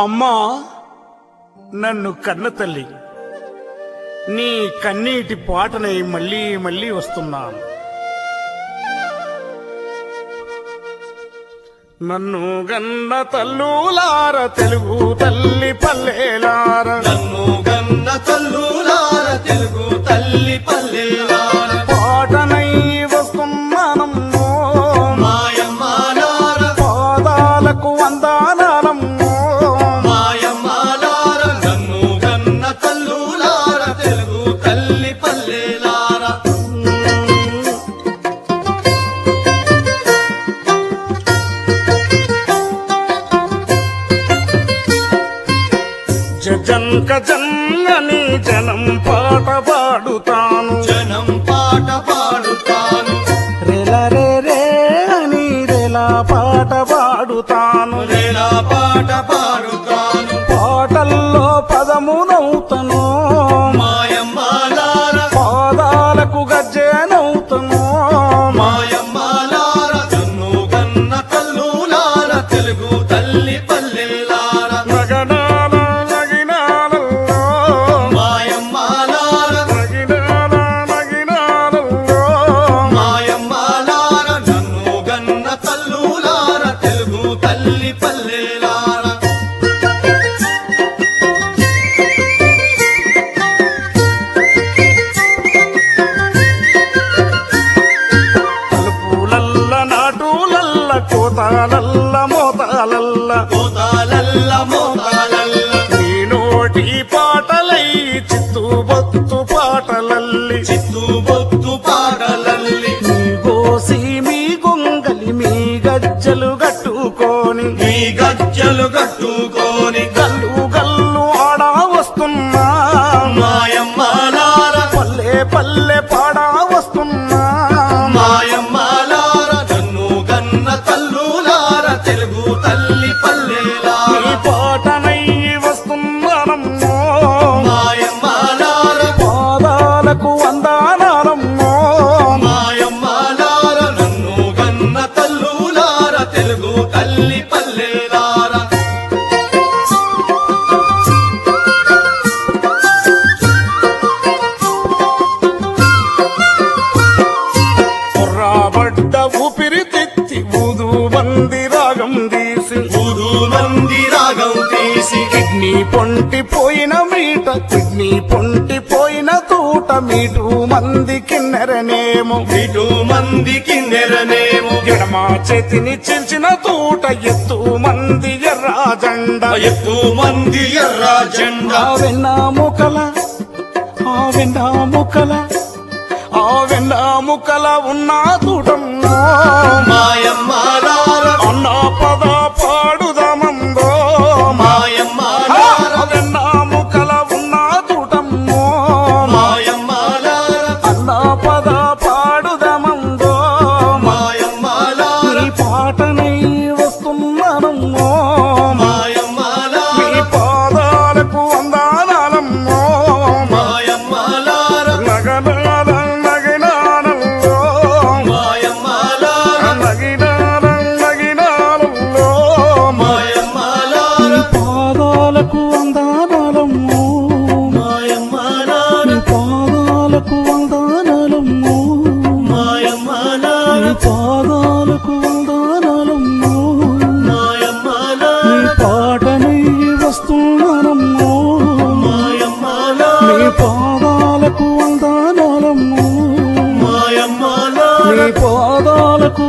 అమ్మా నన్ను కన్న తల్లి. నీ కన్నీటి పాటనై మళ్ళీ మళ్ళీ వస్తున్నాను. నన్ను గన్న తల్లులార తెలుగు తల్లి పల్లెలార. నన్ను జన్క జన్మని జనం పాట పాడుతాను. జనం తల్లి పల్లెలార. తలుపులల్ల నాటులల్ల కోతాలల్ల మోతాలల్ల. మోతాలల్ల మోతాలల్ల. నీ నోటి పాటలై చిత్తు బొత్తు పాటలల్లి. చిత్తు బొత్తు పాదాలకు వందానాలమ్మో మాయమ్మాలార నన్ను గన్న తల్లులార తెలుగు తల్లి పల్లెలార. రాబడ్డ ఊపిరి తెత్తి ఊదు బంది రాగం తీసి. ఊరు మంది రాగం తీసి. కిడ్నీ పొంటి పోయిన మీట కిడ్నీ పొంటి తూట మీటు మంది కిన్నెరనేమో. ఇటు మందికి నెరనేమో ఎడమ చేతిని చిల్చిన తూట ఎత్తు మంది ఎర్రా జెండ ఎత్తు మంది ఎర్ర జెండా ఆ వెన్న ముకల ఆ వెన్న ముకల ఆ వెన్న ముకల ఉన్న తూటమ్మో వస్తున్నానమ్మో నీ పాదాలకు వందానాలమ్మో. నీ పాదాలకు